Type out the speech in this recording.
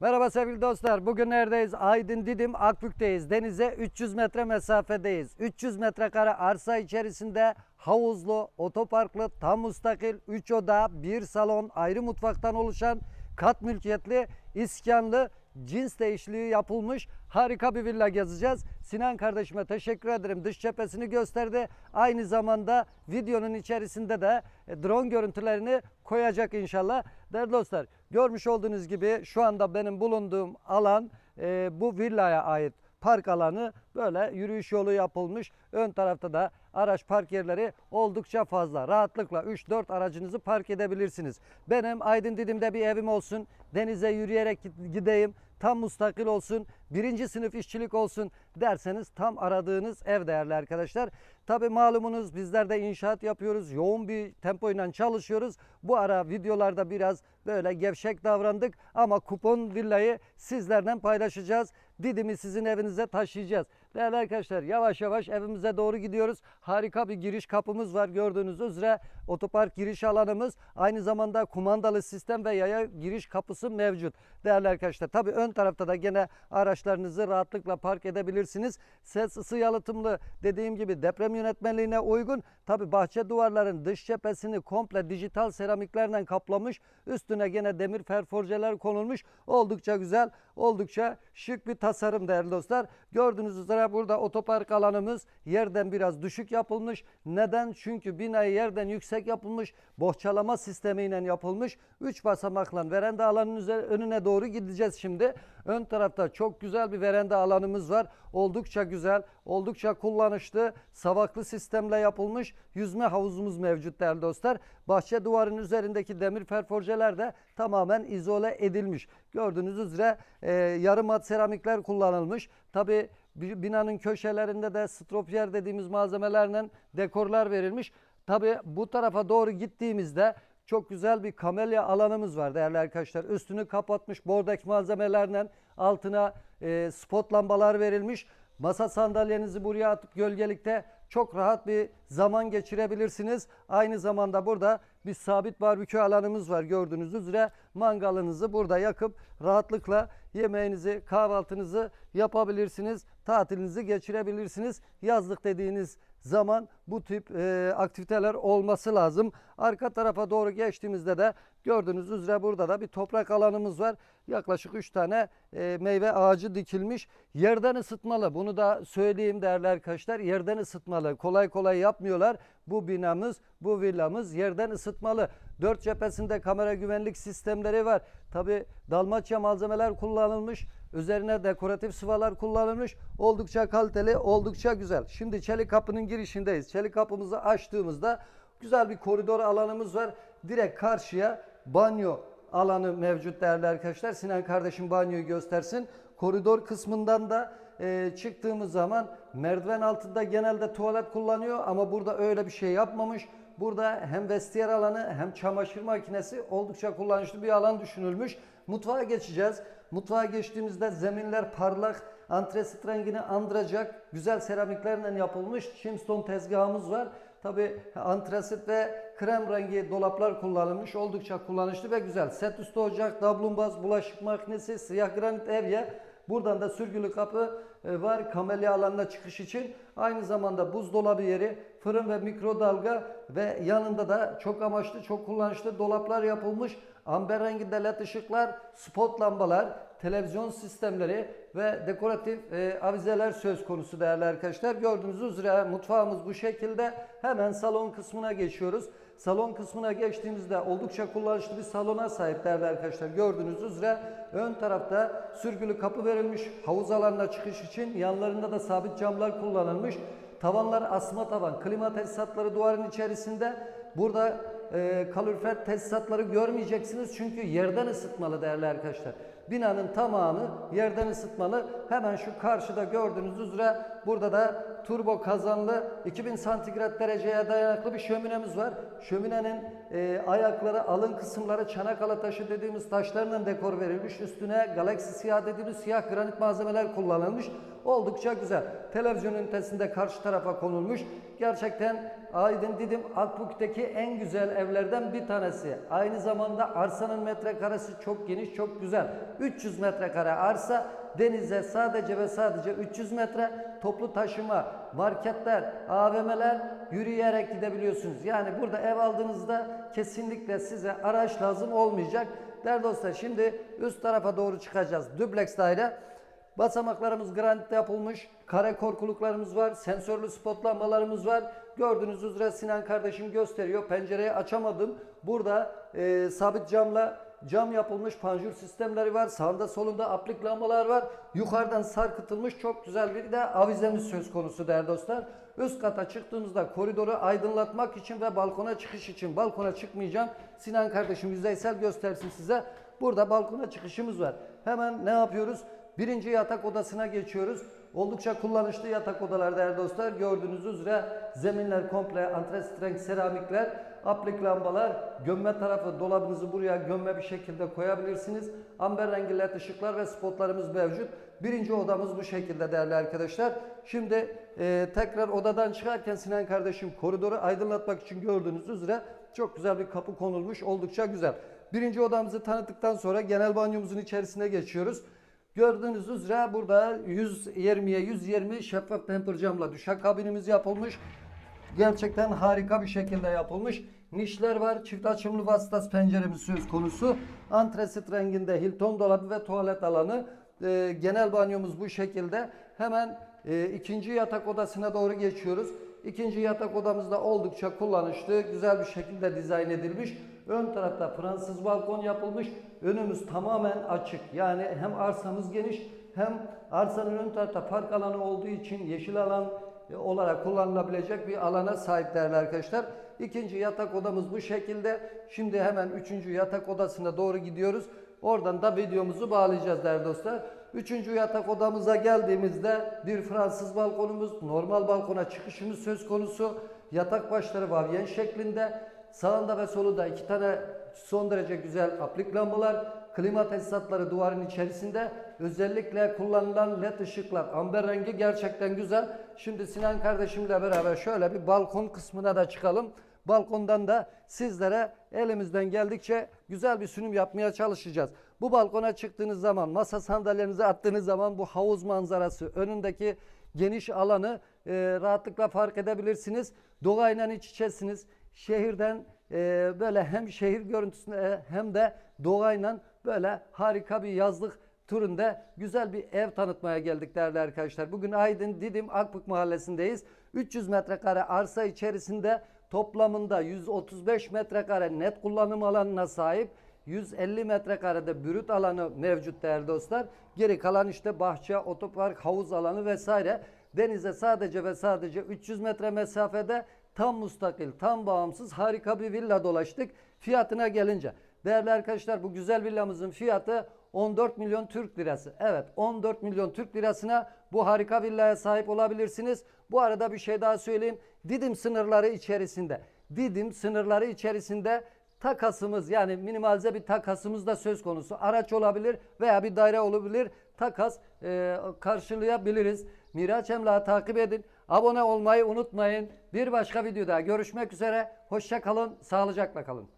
Merhaba sevgili dostlar. Bugün neredeyiz? Aydın Didim Akbük'teyiz. Denize 300 metre mesafedeyiz. 300 metrekare arsa içerisinde havuzlu, otoparklı, tam müstakil, 3 oda, 1 salon, ayrı mutfaktan oluşan kat mülkiyetli, iskanlı, cins değişikliği yapılmış harika bir villa gezeceğiz. Sinan kardeşime teşekkür ederim. Dış cephesini gösterdi. Aynı zamanda videonun içerisinde de e, drone görüntülerini koyacak inşallah. Değerli dostlar görmüş olduğunuz gibi şu anda benim bulunduğum alan e, bu villaya ait park alanı böyle yürüyüş yolu yapılmış. Ön tarafta da araç park yerleri oldukça fazla. Rahatlıkla 3-4 aracınızı park edebilirsiniz. Benim Aydın Didim'de bir evim olsun. Denize yürüyerek gid- gideyim. Tam mustakil olsun. Birinci sınıf işçilik olsun derseniz tam aradığınız ev değerli arkadaşlar. Tabi malumunuz bizler de inşaat yapıyoruz. Yoğun bir tempoyla çalışıyoruz. Bu ara videolarda biraz böyle gevşek davrandık ama kupon villayı sizlerden paylaşacağız. Didim'i sizin evinize taşıyacağız. Değerli arkadaşlar yavaş yavaş evimize doğru gidiyoruz. Harika bir giriş kapımız var gördüğünüz üzere. Otopark giriş alanımız aynı zamanda kumandalı sistem ve yaya giriş kapısı mevcut. Değerli arkadaşlar tabi ön tarafta da gene araçlarınızı rahatlıkla park edebilirsiniz. Ses ısı yalıtımlı dediğim gibi deprem yönetmeliğine uygun. Tabi bahçe duvarların dış cephesini komple dijital seramiklerle kaplamış. Üstüne gene demir perforjeler konulmuş. Oldukça güzel, oldukça şık bir tasarım değerli dostlar. Gördüğünüz üzere burada otopark alanımız yerden biraz düşük yapılmış. Neden? Çünkü binayı yerden yüksek yapılmış. Bohçalama sistemiyle yapılmış. 3 basamakla veranda alanının önüne doğru gideceğiz şimdi. Ön tarafta çok güzel bir veranda alanımız var. Oldukça güzel, oldukça kullanışlı, savaklı sistemle yapılmış yüzme havuzumuz mevcut değerli dostlar. Bahçe duvarının üzerindeki demir perforjeler de tamamen izole edilmiş. Gördüğünüz üzere e, yarım mat seramikler kullanılmış. Tabi binanın köşelerinde de stropiyer dediğimiz malzemelerle dekorlar verilmiş. Tabi bu tarafa doğru gittiğimizde çok güzel bir kamelya alanımız var değerli arkadaşlar. Üstünü kapatmış bordek malzemelerle altına e, spot lambalar verilmiş. Masa sandalyenizi buraya atıp gölgelikte çok rahat bir zaman geçirebilirsiniz. Aynı zamanda burada bir sabit barbekü alanımız var gördüğünüz üzere. Mangalınızı burada yakıp rahatlıkla yemeğinizi, kahvaltınızı yapabilirsiniz. Tatilinizi geçirebilirsiniz. Yazlık dediğiniz zaman bu tip e, aktiviteler olması lazım. Arka tarafa doğru geçtiğimizde de gördüğünüz üzere burada da bir toprak alanımız var. Yaklaşık 3 tane e, meyve ağacı dikilmiş. Yerden ısıtmalı. Bunu da söyleyeyim değerli arkadaşlar. Yerden ısıtmalı. Kolay kolay yapmıyorlar. Bu binamız, bu villamız yerden ısıtmalı. Dört cephesinde kamera güvenlik sistemleri var. Tabi dalmaçya malzemeler kullanılmış. Üzerine dekoratif sıvalar kullanılmış. Oldukça kaliteli, oldukça güzel. Şimdi çelik kapının girişindeyiz. Çelik kapımızı açtığımızda güzel bir koridor alanımız var. Direkt karşıya banyo alanı mevcut değerli arkadaşlar. Sinan kardeşim banyoyu göstersin. Koridor kısmından da e, çıktığımız zaman merdiven altında genelde tuvalet kullanıyor ama burada öyle bir şey yapmamış. Burada hem vestiyer alanı hem çamaşır makinesi oldukça kullanışlı bir alan düşünülmüş. Mutfağa geçeceğiz. Mutfağa geçtiğimizde zeminler parlak, antresit rengini andıracak güzel seramiklerle yapılmış chimstone tezgahımız var. Tabi antresit ve krem rengi dolaplar kullanılmış. Oldukça kullanışlı ve güzel. Set üstü ocak, dablumbaz, bulaşık makinesi, siyah granit evye. Buradan da sürgülü kapı e, var kamelya alanına çıkış için. Aynı zamanda buzdolabı yeri, fırın ve mikrodalga ve yanında da çok amaçlı, çok kullanışlı dolaplar yapılmış. Amber renginde led ışıklar, spot lambalar, televizyon sistemleri ve dekoratif e, avizeler söz konusu değerli arkadaşlar. Gördüğünüz üzere mutfağımız bu şekilde. Hemen salon kısmına geçiyoruz. Salon kısmına geçtiğimizde oldukça kullanışlı bir salona sahip değerli arkadaşlar. Gördüğünüz üzere ön tarafta sürgülü kapı verilmiş. Havuz alanına çıkış için yanlarında da sabit camlar kullanılmış. Tavanlar asma tavan. Klima tesisatları duvarın içerisinde. Burada e, kalorifer tesisatları görmeyeceksiniz çünkü yerden ısıtmalı değerli arkadaşlar. Binanın tamamı yerden ısıtmalı. Hemen şu karşıda gördüğünüz üzere burada da turbo kazanlı 2000 santigrat dereceye dayanıklı bir şöminemiz var. Şöminenin e, ayakları, alın kısımları Çanakkale taşı dediğimiz taşlarla dekor verilmiş. Üstüne galaksi siyah dediğimiz siyah granit malzemeler kullanılmış. Oldukça güzel. Televizyon ünitesinde karşı tarafa konulmuş. Gerçekten Aydın Didim Akbuk'taki en güzel evlerden bir tanesi. Aynı zamanda arsanın metrekaresi çok geniş, çok güzel. 300 metrekare arsa denize sadece ve sadece 300 metre toplu taşıma, marketler, AVM'ler yürüyerek gidebiliyorsunuz. Yani burada ev aldığınızda kesinlikle size araç lazım olmayacak. Değerli dostlar şimdi üst tarafa doğru çıkacağız. Dubleks daire. Basamaklarımız granit yapılmış. Kare korkuluklarımız var. Sensörlü spot lambalarımız var. Gördüğünüz üzere Sinan kardeşim gösteriyor. Pencereyi açamadım. Burada e, sabit camla cam yapılmış panjur sistemleri var. Sağında solunda aplik lambalar var. Yukarıdan sarkıtılmış çok güzel bir de avizemiz söz konusu değerli dostlar. Üst kata çıktığımızda koridoru aydınlatmak için ve balkona çıkış için balkona çıkmayacağım. Sinan kardeşim yüzeysel göstersin size. Burada balkona çıkışımız var. Hemen ne yapıyoruz? Birinci yatak odasına geçiyoruz. Oldukça kullanışlı yatak odalar değerli dostlar. Gördüğünüz üzere zeminler komple antres renk seramikler, aplik lambalar, gömme tarafı dolabınızı buraya gömme bir şekilde koyabilirsiniz. Amber rengi led ışıklar ve spotlarımız mevcut. Birinci odamız bu şekilde değerli arkadaşlar. Şimdi e, tekrar odadan çıkarken Sinan kardeşim koridoru aydınlatmak için gördüğünüz üzere çok güzel bir kapı konulmuş. Oldukça güzel. Birinci odamızı tanıttıktan sonra genel banyomuzun içerisine geçiyoruz. Gördüğünüz üzere burada 120'ye 120 şeffaf temper camla düşak kabinimiz yapılmış. Gerçekten harika bir şekilde yapılmış. Nişler var. Çift açımlı vasıtas penceremiz söz konusu. Antresit renginde Hilton dolabı ve tuvalet alanı. Ee, genel banyomuz bu şekilde. Hemen e, ikinci yatak odasına doğru geçiyoruz. İkinci yatak odamızda oldukça kullanışlı, güzel bir şekilde dizayn edilmiş. Ön tarafta Fransız balkon yapılmış. Önümüz tamamen açık. Yani hem arsamız geniş hem arsanın ön tarafta park alanı olduğu için yeşil alan e, olarak kullanılabilecek bir alana sahip değerli arkadaşlar. İkinci yatak odamız bu şekilde. Şimdi hemen üçüncü yatak odasına doğru gidiyoruz. Oradan da videomuzu bağlayacağız değerli dostlar. Üçüncü yatak odamıza geldiğimizde bir Fransız balkonumuz, normal balkona çıkışımız söz konusu. Yatak başları vavyen şeklinde. Sağında ve solunda iki tane son derece güzel aplik lambalar, klima tesisatları duvarın içerisinde. Özellikle kullanılan led ışıklar, amber rengi gerçekten güzel. Şimdi Sinan kardeşimle beraber şöyle bir balkon kısmına da çıkalım. Balkondan da sizlere elimizden geldikçe güzel bir sunum yapmaya çalışacağız. Bu balkona çıktığınız zaman, masa sandalyenizi attığınız zaman bu havuz manzarası, önündeki geniş alanı e, rahatlıkla fark edebilirsiniz. Doğayla iç içesiniz. Şehirden e, böyle hem şehir görüntüsüne hem de doğayla böyle harika bir yazlık turunda güzel bir ev tanıtmaya geldik değerli arkadaşlar. Bugün Aydın Didim Akbük mahallesindeyiz. 300 metrekare arsa içerisinde toplamında 135 metrekare net kullanım alanına sahip 150 metrekarede brüt alanı mevcut değerli dostlar. Geri kalan işte bahçe, otopark, havuz alanı vesaire. Denize sadece ve sadece 300 metre mesafede tam mustakil, tam bağımsız harika bir villa dolaştık. Fiyatına gelince değerli arkadaşlar bu güzel villamızın fiyatı 14 milyon Türk lirası. Evet 14 milyon Türk lirasına bu harika villaya sahip olabilirsiniz. Bu arada bir şey daha söyleyeyim. Didim sınırları içerisinde. Didim sınırları içerisinde takasımız yani minimalize bir takasımız da söz konusu. Araç olabilir veya bir daire olabilir. Takas e, karşılayabiliriz. Miraç Emlak'ı takip edin. Abone olmayı unutmayın. Bir başka videoda görüşmek üzere. Hoşça kalın, sağlıcakla kalın.